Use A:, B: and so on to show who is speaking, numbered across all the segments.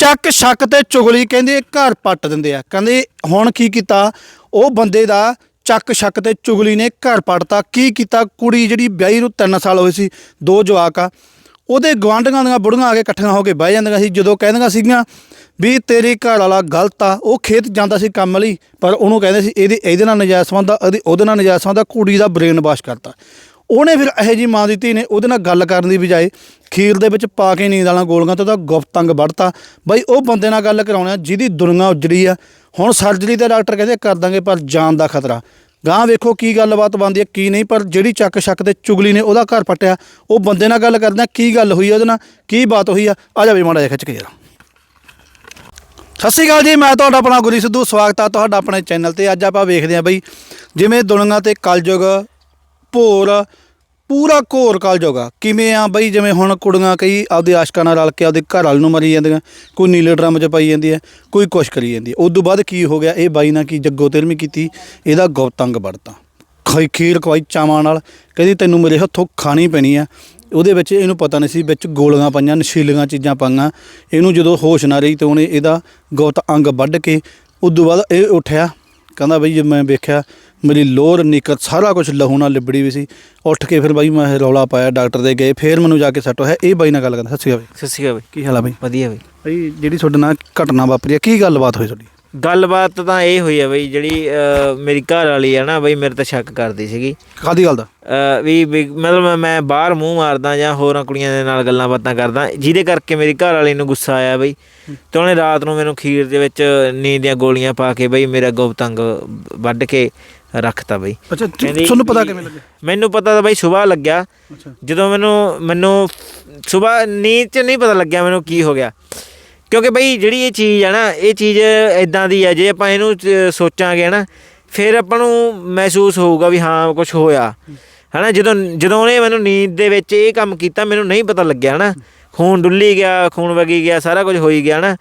A: ਚੱਕ ਸ਼ੱਕ ਤੇ ਚੁਗਲੀ ਕਹਿੰਦੇ ਘਰ ਪੱਟ ਦਿੰਦੇ ਆ। ਕਹਿੰਦੇ ਹੁਣ ਕੀ ਕੀਤਾ? ਉਹ ਬੰਦੇ ਦਾ ਚੱਕ ਸ਼ੱਕ ਤੇ ਚੁਗਲੀ ਨੇ ਘਰ ਪੱਟਤਾ। ਕੀ ਕੀਤਾ? ਕੁੜੀ ਜਿਹੜੀ ਵਿਆਹੀ ਨੂੰ 3 ਸਾਲ ਹੋਏ ਸੀ, ਦੋ ਜਵਾਕ ਆ। ਉਹਦੇ ਗਵਾਂਢੀਆਂ ਦੀਆਂ ਬੁੜੀਆਂ ਆ ਕੇ ਇਕੱਠੀਆਂ ਹੋ ਕੇ ਬਹਿ ਜਾਂਦੀਆਂ ਸੀ। ਜਦੋਂ ਕਹਿੰਦੀਆਂ ਸੀਗੀਆਂ ਵੀ ਤੇਰੇ ਘਰ ਵਾਲਾ ਗਲਤ ਆ, ਉਹ ਖੇਤ ਜਾਂਦਾ ਸੀ ਕੰਮ ਲਈ, ਪਰ ਉਹਨੂੰ ਕਹਿੰਦੇ ਸੀ, ਇਹਦੇ ਇਹਦੇ ਨਾਲ ਨਜਾਇਜ਼ ਸੰਬੰਧ ਆ ਉਹਦੇ ਨਾਲ ਨਜਾਇਜ਼ ਸੰਬੰਧ ਆ, ਕੁੜੀ ਦਾ ਬ੍ਰੇਨ ਵਾਸ਼ ਕਰਤਾ। ਉਹਨੇ ਫਿਰ ਇਹੋ ਜੀ ਮਾਂ ਦੀ ਧੀ ਨੇ, ਉਹਦੇ ਨਾਲ ਗੱਲ ਕਰਨ ਦੀ ਬਜਾਏ ਖੀਰ ਦੇ ਵਿੱਚ ਪਾ ਕੇ ਨੀਂਦ ਵਾਲਾ ਗੋਲਗਾਂ ਤੇ ਉਹਦਾ ਗੁਪਤ ਵੜਤਾ ਬਈ ਉਹ ਬੰਦੇ ਨਾਲ ਗੱਲ ਕਰਾਉਣਾ, ਜਿਹਦੀ ਦੁਨੀਆ ਉਜੜੀ ਆ। ਹੁਣ ਸਰਜਰੀ ਤੇ ਡਾਕਟਰ ਕਹਿੰਦੇ ਕਰ ਦਾਂਗੇ, ਪਰ ਜਾਨ ਦਾ ਖਤਰਾ। ਗਾਂ ਵੇਖੋ ਕੀ ਗੱਲਬਾਤ ਬਣਦੀ ਹੈ ਕੀ ਨਹੀਂ, ਪਰ ਜਿਹੜੀ ਚੱਕ ਸ਼ੱਕ ਤੇ ਚੁਗਲੀ ਨੇ ਉਹਦਾ ਘਰ ਪੱਟਿਆ। ਉਹ ਬੰਦੇ ਨਾਲ ਗੱਲ ਕਰਦੇ, ਕੀ ਗੱਲ ਹੋਈ ਆ ਉਹਦੇ ਨਾਲ, ਕੀ ਬਾਤ ਹੋਈ ਆ? ਆ ਜਾ ਵੀ ਮਾੜਾ ਜਿਹਾ ਖਿੱਚ ਕੇ ਜਰਾ। ਸਤਿ ਸ਼੍ਰੀ ਅਕਾਲ ਜੀ, ਮੈਂ ਤੁਹਾਡਾ ਆਪਣਾ ਗੁਰੀ ਸਿੱਧੂ, ਸਵਾਗਤ ਆ ਤੁਹਾਡਾ ਆਪਣੇ ਚੈਨਲ ਤੇ। ਅੱਜ ਆਪਾਂ ਵੇਖਦੇ ਆ ਬਈ, ਜਿਵੇਂ ਦੁਨੀਆ ਤੇ ਕਲਯੁਗ, ਭੋਰ ਪੂਰਾ ਘੋਰ ਕਲਯੁਗ ਆ ਕਿਵੇਂ ਆ ਬਈ? ਜਿਵੇਂ ਹੁਣ ਕੁੜੀਆਂ ਕਈ ਆਪਦੇ ਆਸ਼ਕਾਂ ਨਾਲ ਰਲ ਕੇ ਆਪਦੇ ਘਰ ਵਾਲ ਨੂੰ ਮਰੀ ਜਾਂਦੀਆਂ, ਕੋਈ ਨੀਲੇ ਡਰਮ 'ਚ ਪਾਈ ਜਾਂਦੀ ਹੈ, ਕੋਈ ਕੁਛ ਕਰੀ ਜਾਂਦੀ ਹੈ। ਉਸ ਤੋਂ ਬਾਅਦ ਕੀ ਹੋ ਗਿਆ? ਇਹ ਬਾਈ ਨਾਲ ਕੀ ਜੱਗੋ ਤੇਰਵੀਂ ਕੀਤੀ, ਇਹਦਾ ਗੌਤੰਗ ਵੜਤਾ ਖਾਈ ਖੀਰ ਖਵਾਈ ਚਾਵਾਂ ਨਾਲ, ਕਹਿੰਦੀ ਤੈਨੂੰ ਮੇਰੇ ਹੱਥੋਂ ਖਾਣੀ ਪੈਣੀ ਆ ਉਹਦੇ ਵਿੱਚ ਇਹਨੂੰ ਪਤਾ ਨਹੀਂ ਸੀ, ਵਿੱਚ ਗੋਲੀਆਂ ਪਾਈਆਂ, ਨਸ਼ੀਲੀਆਂ ਚੀਜ਼ਾਂ ਪਾਈਆਂ। ਇਹਨੂੰ ਜਦੋਂ ਹੋਸ਼ ਨਾ ਰਹੀ ਤੇ ਉਹਨੇ ਇਹਦਾ ਗੌਤ ਅੰਗ ਵੱਢ ਕੇ ਉਸ ਤੋਂ ਬਾਅਦ ਇਹ ਉੱਠਿਆ, ਕਹਿੰਦਾ ਬਈ ਜੇ ਮੈਂ ਵੇਖਿਆ ਮੇਰੀ ਲੋਰ ਨਿਕਰ ਸਾਰਾ ਕੁਝ ਲਹੂ ਨਾਲ ਲਿਬੜੀ ਵੀ ਸੀ। ਉੱਠ ਕੇ ਫਿਰ ਬਾਈ ਮੈਂ ਰੌਲਾ ਪਾਇਆ ਡਾਕਟਰ ਦੇ ਗਏ ਫਿਰ ਮੈਨੂੰ ਜਾ ਕੇ ਸੈੱਟ ਹੋਇਆ। ਇਹ ਬਾਈ ਨਾਲ ਗੱਲ ਕਰਦਾ ਸਤਿ ਸ਼੍ਰੀ ਅਕਾਲ ਬਾਈ।
B: ਸਤਿ ਸ਼੍ਰੀ ਅਕਾਲ ਬਈ।
A: ਕੀ ਹਾਲ ਆ ਬਾਈ?
B: ਵਧੀਆ ਬਈ।
A: ਬਾਈ ਜਿਹੜੀ ਤੁਹਾਡੇ ਨਾਲ ਘਟਨਾ ਵਾਪਰੀ ਆ ਕੀ ਗੱਲਬਾਤ ਹੋਈ ਤੁਹਾਡੀ?
B: ਗੱਲਬਾਤ ਤਾਂ ਇਹ ਹੋਈ ਆ ਬਈ ਜਿਹੜੀ ਅਹ, ਮੇਰੀ ਘਰ ਵਾਲੀ ਆ ਨਾ ਬਈ ਮੇਰੇ ਤੇ ਸ਼ੱਕ ਕਰਦੀ ਸੀਗੀ।
A: ਕਾਦੀ ਗੱਲ ਦਾ?
B: ਅਹ, ਵੀ ਵੀ ਮਤਲਬ ਮੈਂ- ਮੈਂ ਬਾਹਰ ਮੂੰਹ ਮਾਰਦਾ ਜਾਂ ਹੋਰਾਂ ਕੁੜੀਆਂ ਦੇ ਨਾਲ ਗੱਲਾਂ ਬਾਤਾਂ ਕਰਦਾ ਜਿਹਦੇ ਕਰਕੇ ਮੇਰੀ ਘਰ ਵਾਲੀ ਨੂੰ ਗੁੱਸਾ ਆਇਆ ਬਈ। ਤੇ ਉਹਨੇ ਰਾਤ ਨੂੰ ਮੈਨੂੰ ਖੀਰ ਦੇ ਵਿੱਚ ਨੀਂਦ ਦੀਆਂ ਗੋਲੀਆਂ ਪਾ ਕੇ ਬਈ ਮੇਰਾ ਗੁਪਤੰਗ ਵੱਢ ਕੇ ਰੱਖਤਾ ਬਈ।
A: ਅੱਛਾ
B: ਕਹਿੰਦੀ
A: ਤੁਹਾਨੂੰ ਪਤਾ ਕਿਵੇਂ ਲੱਗਿਆ?
B: ਮੈਨੂੰ ਪਤਾ ਤਾਂ ਬਈ ਸਵੇਰ ਲੱਗਿਆ।
A: ਅੱਛਾ।
B: ਜਦੋਂ ਮੈਨੂੰ ਮੈਨੂੰ ਸਵੇਰ ਨੀਂਦ 'ਚ ਨਹੀਂ ਪਤਾ ਲੱਗਿਆ ਮੈਨੂੰ ਕੀ ਹੋ ਗਿਆ। ਕਿਉਂਕਿ ਬਈ ਜਿਹੜੀ ਇਹ ਚੀਜ਼ ਆ ਨਾ ਇਹ ਚੀਜ਼ ਇਦਾਂ ਦੀ ਆ ਜੇ ਆਪਾਂ ਇਹਨੂੰ ਚ- ਸੋਚਾਂਗੇ ਨਾ ਫਿਰ ਆਪਾਂ ਨੂੰ ਮਹਿਸੂਸ ਹੋਊਗਾ ਵੀ ਹਾਂ ਕੁਝ ਹੋਇਆ। ਹਨਾ ਜਦੋਂ ਜਦੋਂ ਉਹਨੇ ਮੈਨੂੰ ਨੀਂਦ ਦੇ ਵਿੱਚ ਇਹ ਕੰਮ ਕੀਤਾ ਮੈਨੂੰ ਨਹੀਂ ਪਤਾ ਲੱਗਿਆ ਨਾ ਖੂਨ ਡੁੱਲੀ ਗਿਆ ਖੂਨ ਵਗੀ ਗਿਆ ਸਾਰਾ ਕੁਝ ਹੋਈ ਗਿਆ ਨਾ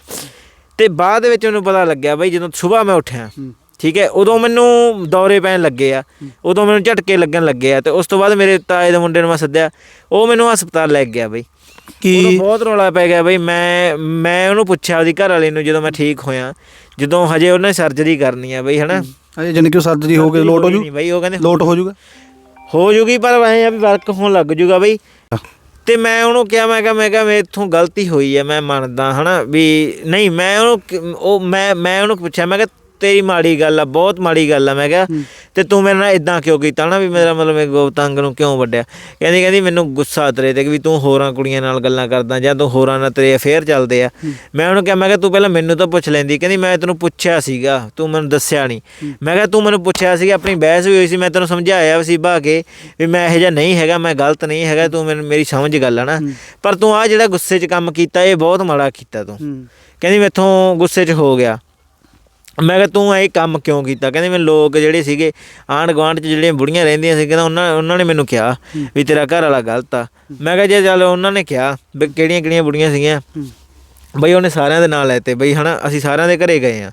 B: ਤੇ ਬਾਅਦ ਵਿੱਚ ਮੈਨੂੰ ਪਤਾ ਲੱਗਿਆ ਬਈ ਜਦੋਂ ਸਵੇਰ ਮੈਂ ਉੱਠਿਆ
A: ਹੂੰ।
B: ਠੀਕ ਹੈ ਉਦੋਂ ਮੈਨੂੰ ਦੌਰੇ ਪੈਣ ਲੱਗੇ ਆ। ਉਦੋਂ ਮੈਨੂੰ ਝਟਕੇ ਲੱਗਣ ਲੱਗੇ ਆ ਤੇ ਉਸ ਤੋਂ ਬਾਅਦ ਮੇਰੇ ਤਾਏ ਦੇ ਮੁੰਡੇ ਨੂੰ ਮੈਂ ਸੱਦਿਆ। ਉਹ ਮੈਨੂੰ ਹਸਪਤਾਲ ਲੈ ਗਿਆ ਬਈ।
A: ਕੀ
B: ਬਹੁਤ ਰੌਲਾ ਪੈ ਗਿਆ ਬਈ ਮੈਂ ਮੈਂ ਉਹਨੂੰ ਪੁੱਛਿਆ ਉਹਦੀ ਘਰ ਵਾਲੀ ਨੂੰ ਜਦੋਂ ਮੈਂ ਠੀਕ ਹੋਇਆ। ਜਦੋਂ ਹਜੇ ਉਹਨੇ ਸਰਜਰੀ ਕਰਨੀ ਆ ਬਈ ਹਨਾ?
A: ਅਜੇ ਜਾਨੀ ਕਿ ਸਰਜਰੀ ਹੋ ਕੇ ਲੋਟ ਹੋ ਜੂ?
B: ਨਹੀਂ ਬਈ ਉਹ ਕਹਿੰਦੇ
A: ਲੋਟ ਹੋ ਜੂਗਾ?
B: ਹੋ ਜੂਗੀ ਪਰ ਐਂ ਆ ਵੀ ਵਰਕ ਹੋਣ ਲੱਗ ਜੂਗਾ ਬਈ। ਤੇ ਮੈਂ ਉਹਨੂੰ ਕਿਹਾ ਮੈਂ ਕਿਹਾ ਮੈਂ ਕਿਹਾ ਮੇਥੋਂ ਗਲਤੀ ਹੋਈ ਹੈ ਮੈਂ ਮੰਨਦਾ ਹਨਾ? ਵੀ ਨਹੀਂ ਮੈਂ ਉਹਨੂੰ ਉਹ ਮੈਂ ਮੈਂ ਉਹਨੂੰ ਪੁੱਛਿਆ ਮੈਂ ਕਿਹਾ ਤੇਰੀ ਮਾੜੀ ਗੱਲ ਆ ਬਹੁਤ ਮਾੜੀ ਗੱਲ ਆ। ਮੈਂ ਕਿਹਾ ਤੇ ਤੂੰ ਮੇਰੇ ਨਾਲ ਇਦਾਂ ਕਿਉਂ ਕੀਤਾ ਨਾ ਵੀ ਮੇਰਾ ਮਤਲਬ ਇਹ ਗੋਪਤੰਗ ਨੂੰ ਕਿਉਂ ਵੱਡਿਆ ਕਹਿੰਦੀ ਕਹਿੰਦੀ ਮੈਨੂੰ ਗੁੱਸਾ ਤੇਰੇ ਤੇ ਵੀ ਤੂੰ ਹੋਰਾਂ ਕੁੜੀਆਂ ਨਾਲ ਗੱਲਾਂ ਕਰਦਾ ਜਾਂ ਤੂੰ ਹੋਰਾਂ ਨਾਲ ਤੇਰੇ ਅਫੇਅਰ ਚੱਲਦੇ ਆ। ਮੈਂ ਉਹਨੂੰ ਕਿਹਾ ਮੈਂ ਕਿਹਾ ਤੂੰ ਪਹਿਲਾਂ ਮੈਨੂੰ ਤਾਂ ਪੁੱਛ ਲੈਂਦੀ। ਕਹਿੰਦੀ ਮੈਂ ਤੈਨੂੰ ਪੁੱਛਿਆ ਸੀਗਾ ਤੂੰ ਮੈਨੂੰ ਦੱਸਿਆ ਨਹੀਂ। ਮੈਂ ਕਿਹਾ ਤੂੰ ਮੈਨੂੰ ਪੁੱਛਿਆ ਸੀ ਆਪਣੀ ਬਹਿਸ ਵੀ ਹੋਈ ਸੀ ਮੈਂ ਤੈਨੂੰ ਸਮਝਾਇਆ ਸੀ ਬਾ ਕੇ ਵੀ ਮੈਂ ਇਹੋ ਜਿਹਾ ਨਹੀਂ ਹੈਗਾ ਮੈਂ ਗਲਤ ਨਹੀਂ ਹੈਗਾ ਤੂੰ ਮੈਨੂੰ ਮੇਰੀ ਸਮਝ ਗੱਲ ਆ ਨਾ। ਪਰ ਤੂੰ ਆ ਜਿਹੜਾ ਗੁੱਸੇ 'ਚ ਕੰਮ ਕੀਤਾ ਇਹ ਬਹੁਤ ਮਾੜਾ ਕੀਤਾ ਤੂੰ। ਕਹਿੰਦੀ ਮੈਥੋਂ ਗੁੱਸੇ 'ਚ ਹੋ ਗਿਆ। ਮੈਂ ਕਿਹਾ ਤੂੰ ਇਹ ਕੰਮ ਕਿਉਂ ਕੀਤਾ? ਕਹਿੰਦੀ ਮੈਂ ਲੋਕ ਜਿਹੜੇ ਸੀਗੇ ਆਂਢ ਗੁਆਂਢ 'ਚ ਜਿਹੜੀਆਂ ਬੁੜੀਆਂ ਰਹਿੰਦੀਆਂ ਸੀ ਕਹਿੰਦਾ ਉਹਨਾਂ ਉਹਨਾਂ ਨੇ ਮੈਨੂੰ ਕਿਹਾ ਵੀ ਤੇਰਾ ਘਰ ਵਾਲਾ ਗਲਤ ਆ। ਮੈਂ ਕਿਹਾ ਜੇ ਚੱਲ ਉਹਨਾਂ ਨੇ ਕਿਹਾ ਵੀ ਕਿਹੜੀਆਂ ਕਿਹੜੀਆਂ ਬੁੜੀਆਂ ਸੀਗੀਆਂ ਬਈ ਉਹਨੇ ਸਾਰਿਆਂ ਦੇ ਨਾਲ ਲੈਤੇ ਬਈ ਹਨਾ ਅਸੀਂ ਸਾਰਿਆਂ ਦੇ ਘਰੇ ਗਏ ਆ।